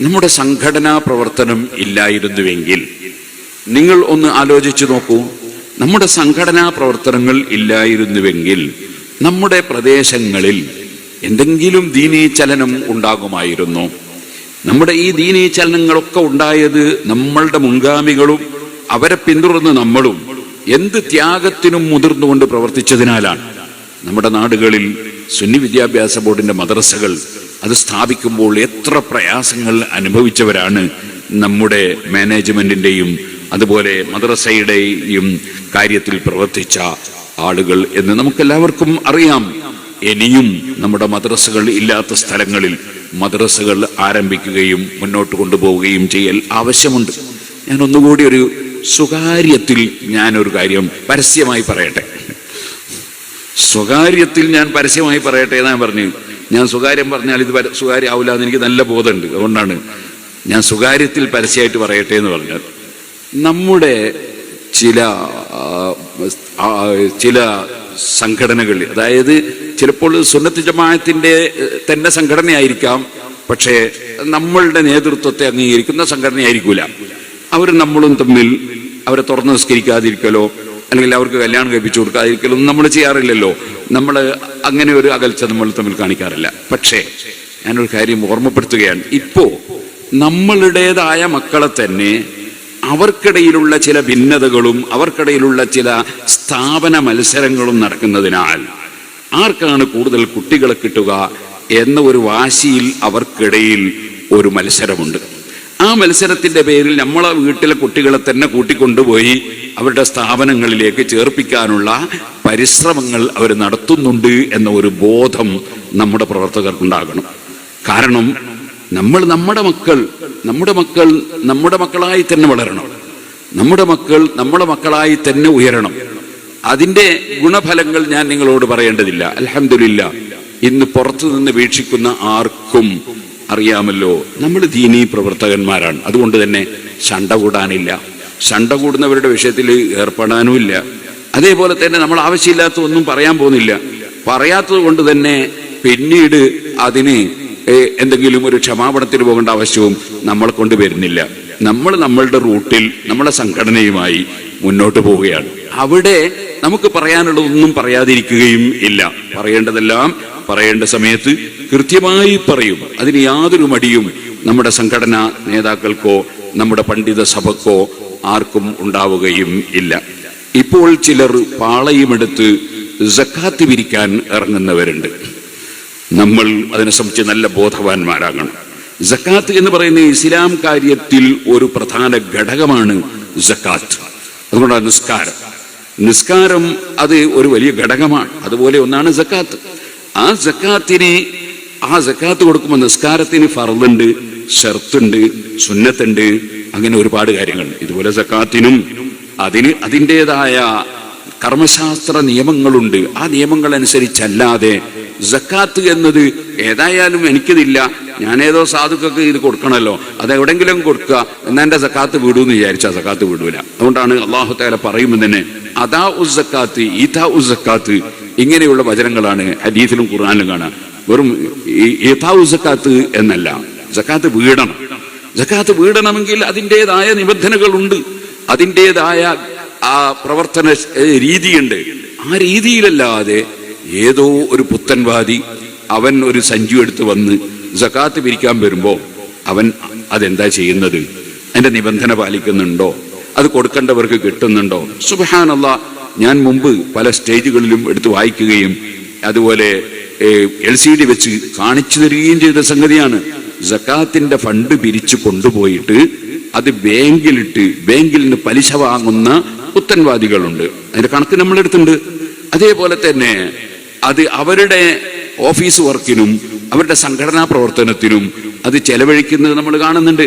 നമ്മുടെ സംഘടനാ പ്രവർത്തനം ഇല്ലായിരുന്നുവെങ്കിൽ നിങ്ങൾ ഒന്ന് ആലോചിച്ചു നോക്കൂ. നമ്മുടെ സംഘടനാ പ്രവർത്തനങ്ങൾ ഇല്ലായിരുന്നുവെങ്കിൽ നമ്മുടെ പ്രദേശങ്ങളിൽ എന്തെങ്കിലും ദീനീ ചലനം ഉണ്ടാകുമായിരുന്നു. നമ്മുടെ ഈ ദീനീ ചലനങ്ങളൊക്കെ ഉണ്ടായത് നമ്മളുടെ മുൻഗാമികളും അവരെ പിന്തുടർന്ന് നമ്മളും എന്ത് ത്യാഗത്തിനും മുതിർന്നുകൊണ്ട് പ്രവർത്തിച്ചതിനാലാണ്. നമ്മുടെ നാടുകളിൽ സുന്നി വിദ്യാഭ്യാസ ബോർഡിന്റെ മദ്രസകൾ അത് സ്ഥാപിക്കുമ്പോൾ എത്ര പ്രയാസങ്ങൾ അനുഭവിച്ചവരാണ് നമ്മുടെ മാനേജ്മെന്റിന്റെയും അതുപോലെ മദ്രസയുടെയും കാര്യത്തിൽ പ്രവർത്തിച്ച ആളുകൾ എന്ന് നമുക്കെല്ലാവർക്കും അറിയാം. ഇനിയും നമ്മുടെ മദ്രസകൾ ഇല്ലാത്ത സ്ഥലങ്ങളിൽ മദ്രസകൾ ആരംഭിക്കുകയും മുന്നോട്ട് കൊണ്ടുപോവുകയും ചെയ്യൽ ആവശ്യമുണ്ട്. ഞാൻ ഒന്നുകൂടി ഒരു സ്വകാര്യത്തിൽ ഞാനൊരു കാര്യം പരസ്യമായി പറയട്ടെ. സ്വകാര്യത്തിൽ ഞാൻ പരസ്യമായി പറയട്ടെ ഞാൻ പറഞ്ഞു ഞാൻ സ്വകാര്യം പറഞ്ഞാൽ ഇത് സ്വകാര്യമാവില്ല എന്ന് എനിക്ക് നല്ല ബോധമുണ്ട്. അതുകൊണ്ടാണ് ഞാൻ സ്വകാര്യത്തിൽ പരസ്യമായിട്ട് പറയട്ടെ എന്ന് പറഞ്ഞാൽ നമ്മുടെ ചില ചില സംഘടനകൾ അതായത് ചിലപ്പോൾ സുന്നത്ത് ജമാഅത്തിന്റെ തന്നെ സംഘടനയായിരിക്കാം പക്ഷേ നമ്മളുടെ നേതൃത്വത്തെ അംഗീകരിക്കുന്ന സംഘടനയായിരിക്കില്ല അവർ നമ്മളും തമ്മിൽ അവരെ തുറന്നു നിസ്കരിക്കാതിരിക്കലോ അല്ലെങ്കിൽ അവർക്ക് കല്യാണം കഴിപ്പിച്ചു കൊടുക്കുക അതൊരിക്കലും നമ്മൾ ചെയ്യാറില്ലല്ലോ. നമ്മൾ അങ്ങനെ ഒരു അകൽച്ച നമ്മൾ തമ്മിൽ കാണിക്കാറില്ല. പക്ഷേ ഞാനൊരു കാര്യം ഓർമ്മപ്പെടുത്തുകയാണ്. ഇപ്പോൾ നമ്മളുടേതായ മക്കളെ തന്നെ അവർക്കിടയിലുള്ള ചില ഭിന്നതകളും അവർക്കിടയിലുള്ള ചില സ്ഥാപന മത്സരങ്ങളും നടക്കുന്നതിനാൽ ആർക്കാണ് കൂടുതൽ കുട്ടികളെ കിട്ടുക എന്ന ഒരു വാശിയിൽ അവർക്കിടയിൽ ഒരു മത്സരമുണ്ട്. ആ മത്സരത്തിന്റെ പേരിൽ നമ്മളെ വീട്ടിലെ കുട്ടികളെ തന്നെ കൂട്ടിക്കൊണ്ടുപോയി അവരുടെ സ്ഥാപനങ്ങളിലേക്ക് ചേർപ്പിക്കാനുള്ള പരിശ്രമങ്ങൾ അവർ നടത്തുന്നുണ്ട് എന്ന ഒരു ബോധം നമ്മുടെ പ്രവർത്തകർക്കുണ്ടാകണം കാരണം നമ്മൾ നമ്മുടെ മക്കൾ നമ്മുടെ മക്കൾ നമ്മുടെ മക്കളായി തന്നെ വളരണം. നമ്മുടെ മക്കൾ നമ്മുടെ മക്കളായി തന്നെ ഉയരണം. അതിന്റെ ഗുണഫലങ്ങൾ ഞാൻ നിങ്ങളോട് പറയേണ്ടതില്ല. അലഹമില്ല ഇന്ന് പുറത്തു നിന്ന് വീക്ഷിക്കുന്ന ആർക്കും അറിയാമല്ലോ നമ്മൾ ദീനീ പ്രവർത്തകന്മാരാണ്. അതുകൊണ്ട് തന്നെ ശണ്ട കൂടാനില്ല. ശണ്ട കൂടുന്നവരുടെ വിഷയത്തിൽ ഏർപ്പെടാനുമില്ല അതേപോലെ തന്നെ നമ്മൾ ആവശ്യമില്ലാത്ത ഒന്നും പറയാൻ പോകുന്നില്ല. പറയാത്തത് കൊണ്ട് തന്നെ പിന്നീട് അതിന് എന്തെങ്കിലും ഒരു ക്ഷമാപണത്തിന് പോകേണ്ട ആവശ്യവും നമ്മളെ കൊണ്ട് വരുന്നില്ല. നമ്മൾ നമ്മളുടെ റൂട്ടിൽ നമ്മുടെ സംഘടനയുമായി മുന്നോട്ട് പോവുകയാണ്. അവിടെ നമുക്ക് പറയാനുള്ളതൊന്നും പറയാതിരിക്കുകയും ഇല്ല. പറയേണ്ടതെല്ലാം പറയേണ്ട സമയത്ത് കൃത്യമായി പറയും. അതിന് യാതൊരു മടിയും നമ്മുടെ സംഘടനാ നേതാക്കൾക്കോ നമ്മുടെ പണ്ഡിത സഭക്കോ ആർക്കും ഉണ്ടാവുകയും ഇല്ല. ഇപ്പോൾ ചിലർ പാളയുമെടുത്ത് ജക്കാത്ത് പിരിക്കാൻ ഇറങ്ങുന്നവരുണ്ട്. നമ്മൾ അതിനെ സംബന്ധിച്ച് നല്ല ബോധവാന്മാരാകണം. ജക്കാത്ത് എന്ന് പറയുന്ന ഇസ്ലാം കാര്യത്തിൽ ഒരു പ്രധാന ഘടകമാണ് ജക്കാത്ത് അതുകൊണ്ടാണ് നിസ്കാരം. നിസ്കാരം അത് ഒരു വലിയ ഘടകമാണ്. അതുപോലെ ഒന്നാണ് ജക്കാത്ത് ആ ജക്കാത്തിന് ആ ജക്കാത്ത് കൊടുക്കുമ്പോൾ നിസ്കാരത്തിന് ഫർദുണ്ട് ഷർത്തുണ്ട് സുന്നത്തുണ്ട് അങ്ങനെ ഒരുപാട് കാര്യങ്ങൾ. ഇതുപോലെ ജക്കാത്തിനും അതിന് അതിന്റെതായ കർമ്മശാസ്ത്ര നിയമങ്ങളുണ്ട്. ആ നിയമങ്ങൾ അനുസരിച്ചല്ലാതെ ജക്കാത്ത് എന്നത് ഏതായാലും എനിക്കിതില്ല. ഞാനേതോ സാധുക്കൾക്ക് ഇത് കൊടുക്കണമല്ലോ അത് എവിടെങ്കിലും കൊടുക്കുക എന്നാ എന്റെ വിടൂ എന്ന് വിചാരിച്ചാൽ സക്കാത്ത് വിടൂല. അതുകൊണ്ടാണ് അള്ളാഹു താല പറയുമ്പോൾ തന്നെ അതാ ഉസ് ഈതാ ഉസ് ഇങ്ങനെയുള്ള വചനങ്ങളാണ് ഹദീസിലും ഖുർആാനിലും കാണാം. വെറും യഥാവ് സക്കാത്ത് എന്നല്ല. ജക്കാത്ത് വീടണം. ജക്കാത്ത് വീടണമെങ്കിൽ അതിന്റെതായ നിബന്ധനകളുണ്ട്. അതിന്റെതായ ആ പ്രവർത്തന രീതിയുണ്ട്. ആ രീതിയിലല്ലാതെ ഏതോ ഒരു പുത്തൻവാദി അവൻ ഒരു സഞ്ചു എടുത്ത് വന്ന് ജക്കാത്ത് പിരിക്കാൻ വരുമ്പോൾ അവൻ അതെന്താ ചെയ്യുന്നത്? അതിന്റെ നിബന്ധന പാലിക്കുന്നുണ്ടോ? അത് കൊടുക്കേണ്ടവർക്ക് കിട്ടുന്നുണ്ടോ? സുബഹാനല്ല ഞാൻ മുമ്പ് പല സ്റ്റേജുകളിലും എടുത്ത് വായിക്കുകയും അതുപോലെ എൽ സി ഡി വെച്ച് കാണിച്ചു തരികയും ചെയ്ത സംഗതിയാണ്. ജക്കാത്തിന്റെ ഫണ്ട് പിരിച്ചു കൊണ്ടുപോയിട്ട് അത് ബാങ്കിലിട്ട് ബാങ്കിൽ നിന്ന് പലിശ വാങ്ങുന്ന പുത്തൻവാദികളുണ്ട്. അതിന്റെ കണക്ക് നമ്മൾ നമ്മളെടുത്തുണ്ട് അതേപോലെ തന്നെ അത് അവരുടെ ഓഫീസ് വർക്കിനും അവരുടെ സംഘടനാ പ്രവർത്തനത്തിനും അത് ചെലവഴിക്കുന്നത് നമ്മൾ കാണുന്നുണ്ട്.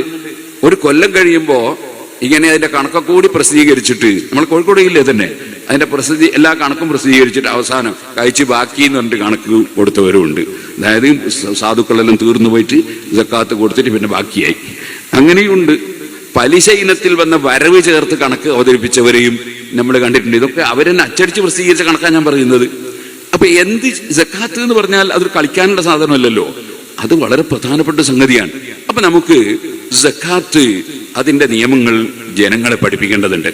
ഒരു കൊല്ലം കഴിയുമ്പോ ഇങ്ങനെ അതിന്റെ കണക്കൊക്കെ കൂടി പ്രസിദ്ധീകരിച്ചിട്ട് നമ്മൾ കോഴിക്കോട് തന്നെ അതിന്റെ പ്രസിദ്ധി എല്ലാ കണക്കും പ്രസിദ്ധീകരിച്ചിട്ട് അവസാനം കഴിച്ച് ബാക്കി എന്ന് പറഞ്ഞിട്ട് കണക്ക് കൊടുത്തവരുമുണ്ട്. അതായത് സാധുക്കളെല്ലാം തീർന്നു പോയിട്ട് ജക്കാത്ത് കൊടുത്തിട്ട് പിന്നെ ബാക്കിയായി. അങ്ങനെയുണ്ട്. പലിശ ഇനത്തിൽ വന്ന വരവ് ചേർത്ത് കണക്ക് അവതരിപ്പിച്ചവരെയും നമ്മൾ കണ്ടിട്ടുണ്ട്. ഇതൊക്കെ അവരെന്നെ അച്ചടിച്ച് പ്രസിദ്ധീകരിച്ച കണക്കാണ് ഞാൻ പറയുന്നത്. അപ്പൊ എന്ത് ജക്കാത്ത് എന്ന് പറഞ്ഞാൽ അതൊരു കളിക്കാനുള്ള സാധനമല്ലല്ലോ. അത് വളരെ പ്രധാനപ്പെട്ട സംഗതിയാണ്. അപ്പൊ നമുക്ക് സക്കാത്ത് അതിന്റെ നിയമങ്ങൾ ജനങ്ങളെ പഠിപ്പിക്കേണ്ടതുണ്ട്.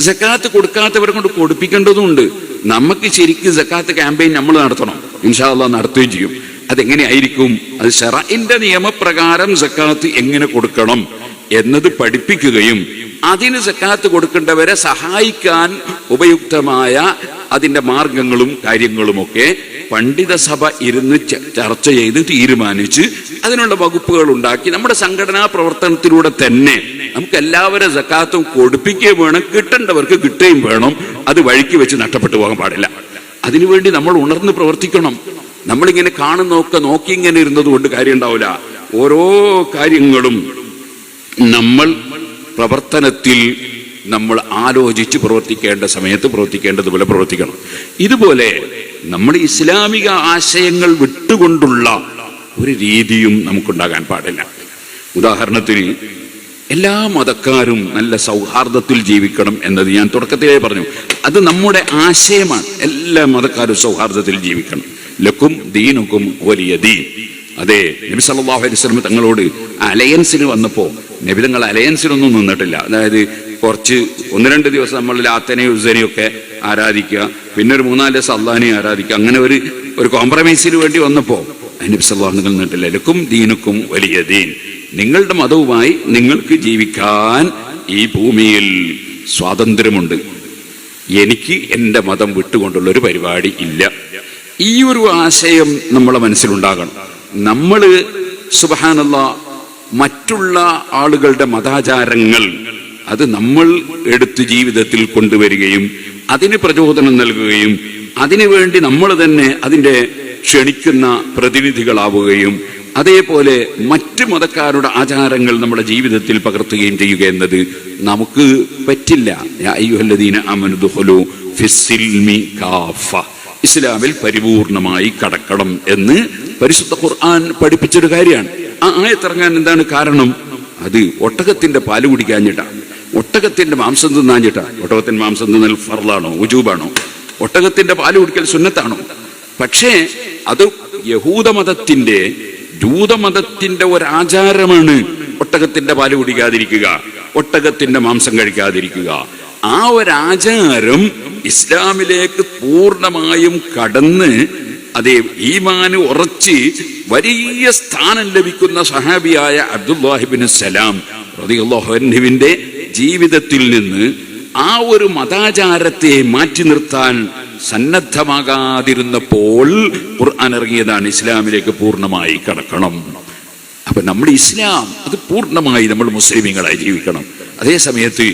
സക്കാത്ത് കൊടുക്കാത്തവരെ കൊണ്ട് കൊടുപ്പിക്കേണ്ടതുണ്ട്. നമുക്ക് ശരിക്കും സക്കാത്ത് ക്യാമ്പയിൻ നമ്മൾ നടത്തണം. ഇൻഷാല്ല നടത്തുകയും ചെയ്യും. അതെങ്ങനെയായിരിക്കും? അത് ഷറഇന്റെ നിയമപ്രകാരം സക്കാത്ത് എങ്ങനെ കൊടുക്കണം എന്നത് പഠിപ്പിക്കുകയും അതിന് സക്കാത്ത് കൊടുക്കേണ്ടവരെ സഹായിക്കാൻ ഉപയുക്തമായ അതിന്റെ മാർഗങ്ങളും കാര്യങ്ങളുമൊക്കെ പണ്ഡിത സഭ ഇരുന്ന് ചർച്ച ചെയ്ത് തീരുമാനിച്ച് അതിനുള്ള വകുപ്പുകൾ ഉണ്ടാക്കി നമ്മുടെ സംഘടനാ പ്രവർത്തനത്തിലൂടെ തന്നെ നമുക്ക് എല്ലാവരും സക്കാത്തും കൊടുപ്പിക്കുകയും വേണം കിട്ടേണ്ടവർക്ക് കിട്ടുകയും വേണം. അത് വഴിക്ക് വെച്ച് നഷ്ടപ്പെട്ടു പോകാൻ പാടില്ല. അതിനുവേണ്ടി നമ്മൾ ഉണർന്ന് പ്രവർത്തിക്കണം. നമ്മളിങ്ങനെ കാണുന്നൊക്കെ നോക്കി ഇങ്ങനെ ഇരുന്നത് കൊണ്ട് കാര്യം ഉണ്ടാവില്ല. ഓരോ കാര്യങ്ങളും നമ്മൾ പ്രവർത്തനത്തിൽ നമ്മൾ ആലോചിച്ച് പ്രവർത്തിക്കേണ്ട സമയത്ത് പ്രവർത്തിക്കേണ്ടതുപോലെ പ്രവർത്തിക്കണം. ഇതുപോലെ നമ്മൾ ഇസ്ലാമിക ആശയങ്ങൾ വിട്ടുകൊണ്ടുള്ള ഒരു രീതിയും നമുക്കുണ്ടാകാൻ പാടില്ല. ഉദാഹരണത്തിന് എല്ലാ മതക്കാരും നല്ല സൗഹാർദ്ദത്തിൽ ജീവിക്കണം എന്നത് ഞാൻ തുടക്കത്തിലേ പറഞ്ഞു. അത് നമ്മുടെ ആശയമാണ്. എല്ലാ മതക്കാരും സൗഹാർദ്ദത്തിൽ ജീവിക്കണം. ലക്കും ദീനുക്കും വലിയ ദീൻ. അതെ നബി സല്ലാഹു അലൈഹി വസല്ലം തങ്ങളോട് അലയൻസിന് വന്നപ്പോൾ നബി തങ്ങൾ അലയൻസിനൊന്നും നിന്നിട്ടില്ല. അതായത് കുറച്ച് ഒന്ന് രണ്ട് ദിവസം നമ്മൾ ലാത്തനെയും ഉസനെയും ഒക്കെ ആരാധിക്കുക. പിന്നെ ഒരു മൂന്നാൽ ദിവസം അള്ളാഹിനെ ആരാധിക്കുക. അങ്ങനെ ഒരു ഒരു കോംപ്രമൈസിന് വേണ്ടി വന്നപ്പോൾ നബി നിങ്ങൾ നിന്നിട്ടില്ല ലക്കും ദീനുക്കും വലിയ ദീൻ. നിങ്ങളുടെ മതവുമായി നിങ്ങൾക്ക് ജീവിക്കാൻ ഈ ഭൂമിയിൽ സ്വാതന്ത്ര്യമുണ്ട്. എനിക്ക് എന്റെ മതം വിട്ടുകൊണ്ടുള്ള ഒരു പരിപാടി ഇല്ല. ഈ ഒരു ആശയം നമ്മളെ മനസ്സിലുണ്ടാകണം. നമ്മൾ സുബഹാനുള്ള മറ്റുള്ള ആളുകളുടെ മതാചാരങ്ങൾ അത് നമ്മൾ എടുത്ത് ജീവിതത്തിൽ കൊണ്ടുവരികയും അതിന് പ്രചോദനം നൽകുകയും അതിനുവേണ്ടി നമ്മൾ തന്നെ അതിന്റെ ക്ഷണിക്കുന്ന പ്രതിനിധികളാവുകയും അതേപോലെ മറ്റ് മതക്കാരുടെ ആചാരങ്ങൾ നമ്മുടെ ജീവിതത്തിൽ പകർത്തുകയും ചെയ്യുക എന്നത് നമുക്ക് പറ്റില്ല. അയ്യുഹല്ലദീന കാഫ. ഇസ്ലാമിൽ പരിപൂർണമായി കടക്കണം എന്ന് പരിശുദ്ധ ഖുർആൻ പഠിപ്പിച്ചൊരു കാര്യമാണ്. ആ ആയത്തിറങ്ങാൻ എന്താണ് കാരണം? അത് ഒട്ടകത്തിന്റെ പാൽ കുടിക്കാഞ്ഞിട്ടാ ഒട്ടകത്തിന്റെ മാംസം തിന്നാഞ്ഞിട്ടാ ഒട്ടകത്തിന്റെ മാംസം തിന്നൽ ഫർലാണോ? ഉജൂബാണോ ഒട്ടകത്തിന്റെ പാൽ കുടിക്കൽ സുന്നത്താണോ? പക്ഷേ അത് യഹൂദമതത്തിന്റെ ജൂതമതത്തിന്റെ ഒരാചാരമാണ് ഒട്ടകത്തിന്റെ പാൽ കുടിക്കാതിരിക്കുക ഒട്ടകത്തിന്റെ മാംസം കഴിക്കാതിരിക്കുക. ആ ഒരാചാരം ഇസ്ലാമിലേക്ക് പൂർണമായും കടന്ന് അതേ ഈമാന് ഉറച്ച് വലിയ സ്ഥാനം ലഭിക്കുന്ന സഹാബിയായ അബ്ദുല്ലാഹിബിൻ സലാം റതിയുള്ളാഹുവിന്റെ ജീവിതത്തിൽ നിന്ന് ആ ഒരു മതാചാരത്തെ മാറ്റി നിർത്താൻ സന്നദ്ധമാകാതിരുന്നപ്പോൾ ഖുർആൻ ഇറങ്ങിയതാണ് ഇസ്ലാമിലേക്ക് പൂർണമായി കടക്കണം. അപ്പൊ നമ്മൾ ഇസ്ലാം അത് പൂർണമായി നമ്മൾ മുസ്ലിമീങ്ങളായി ജീവിക്കണം. അതേ സമയത്ത്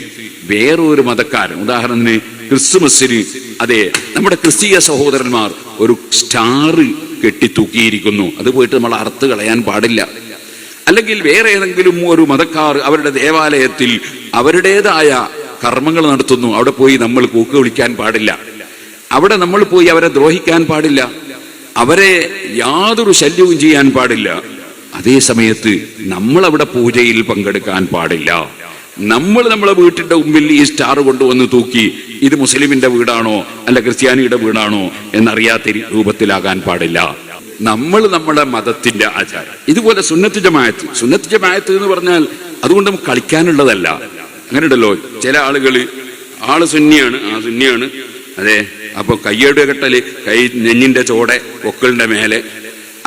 വേറൊരു മതക്കാരൻ ഉദാഹരണത്തിന് ക്രിസ്തുമസിന് അതെ നമ്മുടെ ക്രിസ്തീയ സഹോദരന്മാർ ഒരു സ്റ്റാർ കെട്ടിത്തൂക്കിയിരിക്കുന്നു. അത് പോയിട്ട് നമ്മൾ അറുത്ത് കളയാൻ പാടില്ല. അല്ലെങ്കിൽ വേറെ ഏതെങ്കിലും ഒരു മതക്കാർ അവരുടെ ദേവാലയത്തിൽ അവരുടേതായ കർമ്മങ്ങൾ നടത്തുന്നു. അവിടെ പോയി നമ്മൾ കൂക്ക് വിളിക്കാൻ പാടില്ല. അവിടെ നമ്മൾ പോയി അവരെ ദ്രോഹിക്കാൻ പാടില്ല. അവരെ യാതൊരു ശല്യവും ചെയ്യാൻ പാടില്ല. അതേ സമയത്ത് നമ്മൾ അവിടെ പൂജയിൽ പങ്കെടുക്കാൻ പാടില്ല. നമ്മൾ നമ്മളെ വീട്ടിന്റെ മുമ്പിൽ ഈ സ്റ്റാർ കൊണ്ടുവന്ന് തൂക്കി ഇത് മുസ്ലിമിന്റെ വീടാണോ അല്ല ക്രിസ്ത്യാനിയുടെ വീടാണോ എന്നറിയാത്ത രൂപത്തിലാകാൻ പാടില്ല. നമ്മൾ നമ്മുടെ മതത്തിന്റെ ആചാരം. ഇതുപോലെ സുന്നത്ത് ജമായത്ത് സുന്നത്ത് ജമായത്ത് എന്ന് പറഞ്ഞാൽ അതുകൊണ്ട് നമുക്ക് കളിക്കാനുള്ളതല്ല. അങ്ങനെ ഉണ്ടല്ലോ ചില ആളുകൾ ആൾ സുന്നിയാണ് ആ സുന്നിയാണ്. അതെ അപ്പൊ കയ്യുടെ കെട്ടൽ കൈ നെഞ്ഞിന്റെ ചോടെ പൊക്കളിന്റെ മേലെ.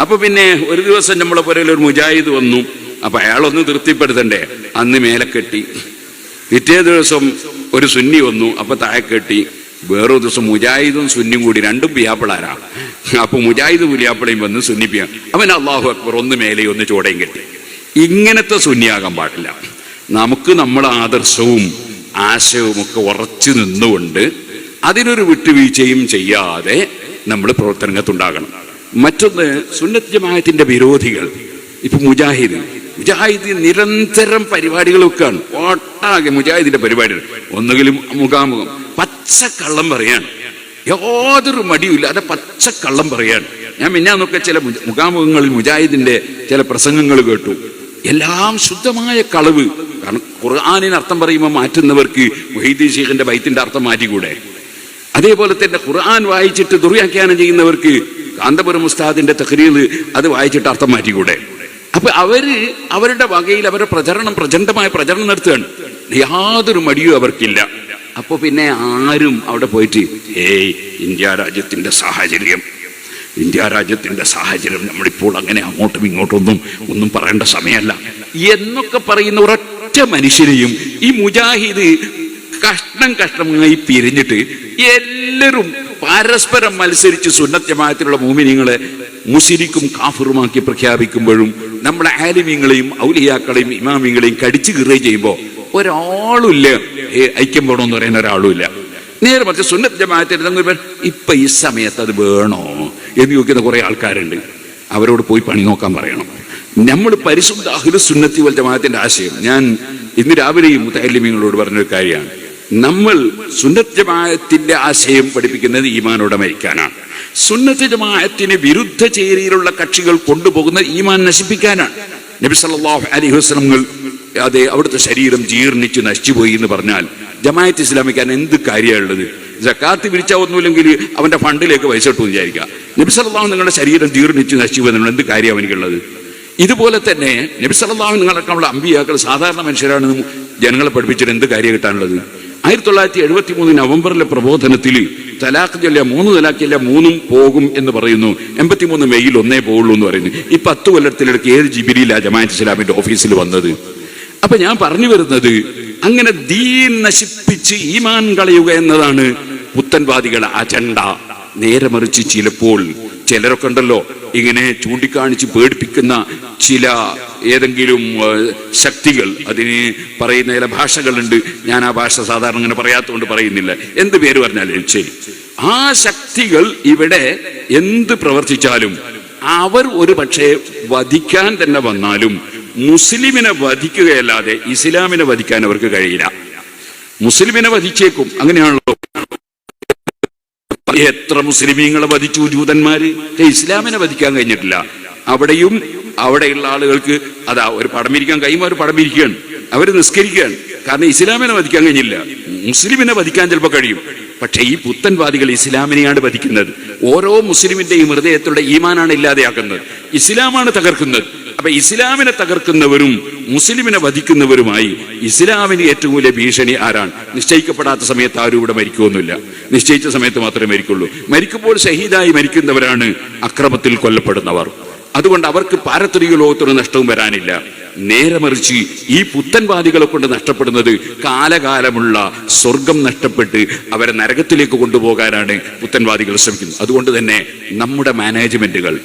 അപ്പൊ പിന്നെ ഒരു ദിവസം നമ്മളെ പുരയിൽ ഒരു മുജാഹിദ് വന്നു. അപ്പൊ അയാളൊന്ന് തൃപ്തിപ്പെടുത്തണ്ടേ? അന്ന് മേലെ കെട്ടി. പിറ്റേ ദിവസം ഒരു സുന്നി വന്നു അപ്പൊ താഴെ കെട്ടി. വേറൊരു ദിവസം മുജാഹിദും സുന്നിയും കൂടി രണ്ടും പിയാപ്പിളാരാണ്. അപ്പൊ മുജാഹിദ് പുലിയാപ്പിളയും വന്ന് സുന്നിപ്പിയ അവൻ അള്ളാഹു അക്ബർ ഒന്ന് മേലെ ഒന്ന് ചോടയും കെട്ടി. ഇങ്ങനത്തെ സുന്നിയാകാൻ പാടില്ല. നമുക്ക് നമ്മുടെ ആദർശവും ആശയവും ഒക്കെ ഉറച്ചു നിന്നുകൊണ്ട് അതിനൊരു വിട്ടുവീഴ്ചയും ചെയ്യാതെ നമ്മൾ പ്രവർത്തനരംഗത്തുണ്ടാകണം മറ്റൊന്ന് സുന്നത്ത് ജമാഅത്തിന്റെ വിരോധികൾ ഇപ്പൊ മുജാഹിദ്. മുജാഹിദ് നിരന്തരം പരിപാടികൾ വെക്കുകയാണ് ഒട്ടാകെ മുജാഹിദിന്റെ പരിപാടികൾ. ഒന്നുകിലും മുഖാമുഖം. പച്ചക്കള്ളം പറയാണ്. യാതൊരു മടിയുമില്ലാതെ പച്ചക്കള്ളം പറയാണ്. ഞാൻ മിന്നാന്നൊക്കെ ചില മുഖാമുഖങ്ങളിൽ മുജാഹിദിന്റെ ചില പ്രസംഗങ്ങൾ കേട്ടു. എല്ലാം ശുദ്ധമായ കളവ്. കാരണം ഖുർആാനിന് അർത്ഥം പറയുമ്പോൾ മാറ്റുന്നവർക്ക് മൊഹീദ്ദീൻ ഷീഖിന്റെ ബൈത്തിന്റെ അർത്ഥം മാറ്റിക്കൂടെ? അതേപോലെ തന്നെ ഖുർആൻ വായിച്ചിട്ട് ദുർവ്യാഖ്യാനം ചെയ്യുന്നവർക്ക് കാന്തപുരം ഉസ്താദിന്റെ തഹ്രീൽ അത് വായിച്ചിട്ട് അർത്ഥം മാറ്റിക്കൂടെ? അപ്പൊ അവർ അവരുടെ വകയിൽ അവരുടെ പ്രചരണം പ്രചണ്ഡമായ പ്രചരണം നടത്തുകയാണ്. യാതൊരു മടിയും അവർക്കില്ല. അപ്പൊ പിന്നെ ആരും അവിടെ പോയിട്ട് ഏയ് ഇന്ത്യ രാജ്യത്തിന്റെ സാഹചര്യം. ഇന്ത്യ രാജ്യത്തിന്റെ സാഹചര്യം നമ്മളിപ്പോൾ അങ്ങനെ അങ്ങോട്ടും ഇങ്ങോട്ടും ഒന്നും ഒന്നും പറയേണ്ട സമയമല്ല. എന്നൊക്കെ പറയുന്ന ഒരൊറ്റ മനുഷ്യനെയും ഈ മുജാഹിദ് കഷ്ണം കഷ്ണമായി പിരിഞ്ഞിട്ട് എല്ലാവരും പരസ്പരം മത്സരിച്ച് സുന്നത്യമായത്തിലുള്ള മൂമിനിങ്ങളെ മുസിരിക്കും കാഫിറുമാക്കി പ്രഖ്യാപിക്കുമ്പോഴും നമ്മുടെ ആലിമ്യങ്ങളെയും ഔലിയാക്കളെയും ഇമാമിങ്ങളെയും കടിച്ചു കീറുകയും ചെയ്യുമ്പോൾ ഒരാളുമില്ല. ഐക്യം വേണമെന്ന് പറയുന്ന ഒരാളുമില്ല. നേരെ മറിച്ച് തങ്ങൾ ഇപ്പൊ ഈ സമയത്ത് അത് വേണോ? എന്ന് ചോദിക്കുന്ന കുറെ ആൾക്കാരുണ്ട്. അവരോട് പോയി പണി നോക്കാൻ പറയണം. നമ്മൾ പരിശുദ്ധ അഹ്ലു സുന്നത്തി വൽ ജമാഅത്തിന്റെ ആശയം. ഞാൻ ഇന്ന് രാവിലെയും മുത്തല്ലിമീങ്ങളോട് പറഞ്ഞൊരു കാര്യമാണ്. നമ്മൾ സുന്നത്ത് ആശയം പഠിപ്പിക്കുന്നത് ഈമാനോടെ മരിക്കാനാണ് സുന്നത്ത് വിരുദ്ധ ചേരിയിലുള്ള കക്ഷികൾ കൊണ്ടുപോകുന്ന ഈമാൻ നശിപ്പിക്കാനാണ്. നബി സല്ലല്ലാഹു അലൈഹി വസല്ലമകൾ അതെ അവിടുത്തെ ശരീരം ജീർണിച്ച് നശിച്ചുപോയി എന്ന് പറഞ്ഞാൽ ജമാഅത്ത് ഇസ്ലാമിക്കാൻ എന്ത് കാര്യമുള്ളത് ജക്കാത്ത് പിരിച്ചാൽ ഒന്നുമില്ലെങ്കിൽ അവന്റെ ഫണ്ടിലേക്ക് പൈസ ഇട്ടു വിചാരിക്കുക. നബി നിങ്ങളുടെ ശരീരം ജീർണിച്ച് നശിച്ചു എന്ത് കാര്യം അവനിക്കുള്ളത്? ഇതുപോലെ തന്നെ നബി സല്ലല്ലാഹു നിങ്ങളടക്കമുള്ള അമ്പിയാക്കൾ സാധാരണ മനുഷ്യരാണ് ജനങ്ങളെ പഠിപ്പിച്ചിട്ട് എന്ത് കാര്യം കിട്ടാനുള്ളത്? ആയിരത്തി തൊള്ളായിരത്തി എഴുപത്തി മൂന്ന് നവംബറിലെ പ്രബോധനത്തിൽ തലാഖ് ചൊല്ല മൂന്ന് തലാഖില്ല മൂന്നും പോകും എന്ന് പറയുന്നു. എൺപത്തി മൂന്ന് മെയ്യിൽ ഒന്നേ പോകുള്ളൂ എന്ന് പറയുന്നു. ഈ പത്ത് കൊല്ലത്തിലിടയ്ക്ക് ഏത് ജിബിരിയിലാ ജമാഅത്ത് ഇസ്ലാമിന്റെ ഓഫീസിൽ വന്നത്? അപ്പൊ ഞാൻ പറഞ്ഞു വരുന്നത് അങ്ങനെ ദീൻ നശിപ്പിച്ച് ഈമാൻ കളയുക എന്നതാണ് പുത്തൻവാദികളുടെ അജണ്ട. നേരെ മറിച്ച് ചിലപ്പോൾ ചിലരൊക്കെ ഉണ്ടല്ലോ ഇങ്ങനെ ചൂണ്ടിക്കാണിച്ച് പേടിപ്പിക്കുന്ന ചില ഏതെങ്കിലും ശക്തികൾ അതിന് പറയുന്ന ചില ഭാഷകളുണ്ട്. ഞാൻ ആ ഭാഷ സാധാരണ അങ്ങനെ പറയാത്തതുകൊണ്ട് പറയുന്നില്ല. എന്ത് പേര് പറഞ്ഞാലും ശരി. ആ ശക്തികൾ ഇവിടെ എന്ത് പ്രവർത്തിച്ചാലും അവർ ഒരു പക്ഷേ വധിക്കാൻ തന്നെ വന്നാലും മുസ്ലിമിനെ വധിക്കുകയല്ലാതെ ഇസ്ലാമിനെ വധിക്കാൻ അവർക്ക് കഴിയില്ല. മുസ്ലിമിനെ വധിച്ചേക്കും. അങ്ങനെയാണല്ലോ. എത്ര മുസ്ലിമീങ്ങളെ വധിച്ചു ജൂതന്മാര്? ഇസ്ലാമിനെ വധിക്കാൻ കഴിഞ്ഞിട്ടില്ല. അവിടെയും അവിടെയുള്ള ആളുകൾക്ക് അതാ ഒരു പടം ഇരിക്കാൻ കഴിയുമ്പോൾ അവർ പടം ഇരിക്കുകയാണ് അവർ നിസ്കരിക്കുകയാണ്. കാരണം ഇസ്ലാമിനെ വധിക്കാൻ കഴിഞ്ഞില്ല. മുസ്ലിമിനെ വധിക്കാൻ ചിലപ്പോൾ കഴിയും. പക്ഷേ ഈ പുത്തൻവാദികൾ ഇസ്ലാമിനെയാണ് വധിക്കുന്നത്. ഓരോ മുസ്ലിമിന്റെയും ഹൃദയത്തിലൂടെ ഈമാനാണ് ഇല്ലാതെയാക്കുന്നത്. ഇസ്ലാമാണ് തകർക്കുന്നത്. അപ്പൊ ഇസ്ലാമിനെ തകർക്കുന്നവരും മുസ്ലിമിനെ വധിക്കുന്നവരുമായി ഇസ്ലാമിന് ഏറ്റവും വലിയ ഭീഷണി ആരാണ്? നിശ്ചയിക്കപ്പെടാത്ത സമയത്ത് ആരും ഇവിടെ മരിക്കുമൊന്നുമില്ല നിശ്ചയിച്ച സമയത്ത് മാത്രമേ മരിക്കുള്ളൂ. മരിക്കുമ്പോൾ ഷഹീദായി മരിക്കുന്നവരാണ് അക്രമത്തിൽ കൊല്ലപ്പെടുന്നവർ. അതുകൊണ്ട് അവർക്ക് പാരത്രിക ലോകത്തൊരു നഷ്ടവും വരാനില്ല. നേരെ മറിച്ച് ഈ പുത്തൻവാദികളെ കൊണ്ട് നഷ്ടപ്പെടുന്നത് കാലകാലമുള്ള സ്വർഗം നഷ്ടപ്പെട്ട് അവരെ നരകത്തിലേക്ക് കൊണ്ടുപോകാനാണ് പുത്തൻവാദികൾ ശ്രമിക്കുന്നത്. അതുകൊണ്ട് തന്നെ നമ്മുടെ മാനേജ്മെന്റുകൾ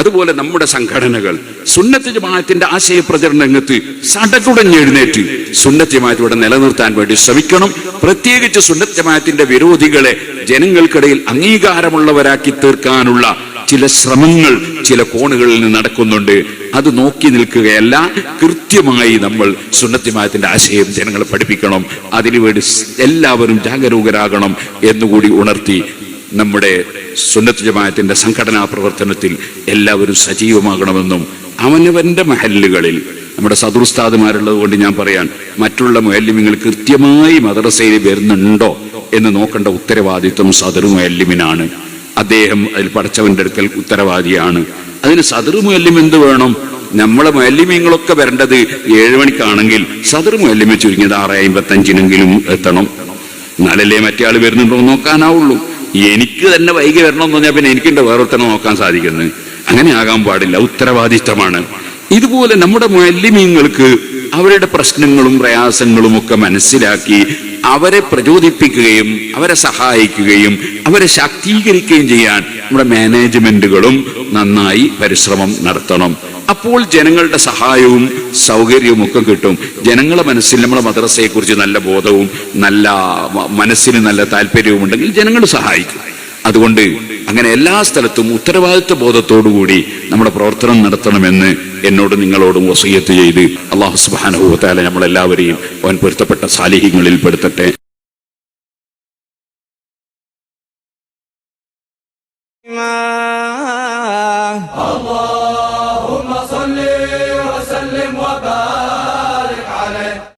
അതുപോലെ നമ്മുടെ സംഘടനകൾ സുന്നത്ത് ജമാഅത്തിന്റെ ആശയ പ്രചരണ രംഗത്ത് സടകുടഞ്ഞെഴുന്നേറ്റ് സുന്നത്ത് ജമാഅത്ത് ഇവിടെ നിലനിർത്താൻ വേണ്ടി ശ്രമിക്കണം. പ്രത്യേകിച്ച് സുന്നത്ത് ജമാഅത്തിന്റെ വിരോധികളെ ജനങ്ങൾക്കിടയിൽ അംഗീകാരമുള്ളവരാക്കി തീർക്കാനുള്ള ചില ശ്രമങ്ങൾ ചില കോണുകളിൽ നിന്ന് നടക്കുന്നുണ്ട്. അത് നോക്കി നിൽക്കുകയല്ല കൃത്യമായി നമ്മൾ സുന്നത്തിമായത്തിന്റെ ആശയം ജനങ്ങളെ പഠിപ്പിക്കണം. അതിനുവേണ്ടി എല്ലാവരും ജാഗരൂകരാകണം എന്നുകൂടി ഉണർത്തി നമ്മുടെ സുന്നത്ത് ജമാഅത്തിന്റെ സംഘടനാ പ്രവർത്തനത്തിൽ എല്ലാവരും സജീവമാകണമെന്നും അവനവന്റെ മഹല്ലുകളിൽ നമ്മുടെ സദുർസ്താദുമാരുള്ളത് കൊണ്ട് ഞാൻ പറയാൻ മറ്റുള്ള മുഹല്ലിമിങ്ങൾ കൃത്യമായി മദ്രസയിൽ വരുന്നുണ്ടോ എന്ന് നോക്കേണ്ട ഉത്തരവാദിത്വം സദർ മുഹല്ലിമിനാണ്. അദ്ദേഹം അതിൽ പഠിച്ചവന്റെ അടുക്കൽ ഉത്തരവാദിയാണ്. അതിന് സദർ മുല്ലിം എന്ത് വേണം? നമ്മളെ മുഹല്ലിമീങ്ങളൊക്കെ വരേണ്ടത് ഏഴ് മണിക്കാണെങ്കിൽ സദർ മുഹല്ലിമ ചുരുങ്ങിയത് ആറ് അമ്പത്തി അഞ്ചിനെങ്കിലും എത്തണം. എന്നാലല്ലേ മറ്റേ ആൾ വരുന്നുണ്ടോ നോക്കാനാവുള്ളൂ. എനിക്ക് തന്നെ വൈകി വരണം എന്ന് പറഞ്ഞാൽ പിന്നെ എനിക്കുണ്ട് വേറൊരുത്തനെ നോക്കാൻ സാധിക്കുന്നത്. അങ്ങനെ ആകാൻ പാടില്ല. ഉത്തരവാദിത്തമാണ്. ഇതുപോലെ നമ്മുടെ മുല്ലിമീങ്ങൾക്ക് അവരുടെ പ്രശ്നങ്ങളും പ്രയാസങ്ങളും ഒക്കെ മനസ്സിലാക്കി അവരെ പ്രചോദിപ്പിക്കുകയും അവരെ സഹായിക്കുകയും അവരെ ശാക്തീകരിക്കുകയും ചെയ്യാൻ നമ്മുടെ മാനേജ്മെന്റുകളും നന്നായി പരിശ്രമം നടത്തണം. അപ്പോൾ ജനങ്ങളുടെ സഹായവും സൗകര്യവും ഒക്കെ കിട്ടും. ജനങ്ങളെ മനസ്സിൽ നമ്മുടെ മദ്രസയെ കുറിച്ച് നല്ല ബോധവും നല്ല മനസ്സിന് നല്ല താല്പര്യവും ഉണ്ടെങ്കിൽ ജനങ്ങൾ സഹായിക്കും. അതുകൊണ്ട് അങ്ങനെ എല്ലാ സ്ഥലത്തും ഉത്തരവാദിത്വ ബോധത്തോടുകൂടി നമ്മുടെ പ്രവർത്തനം നടത്തണമെന്ന് എന്നോട് നിങ്ങളോടും വസീയത്ത് ചെയ്ത് അള്ളാഹു സുബാനുഭവത്താല നമ്മളെല്ലാവരെയും അവൻ പൊരുത്തപ്പെട്ട സാലിഹ്യങ്ങളിൽ പെടുത്തട്ടെ.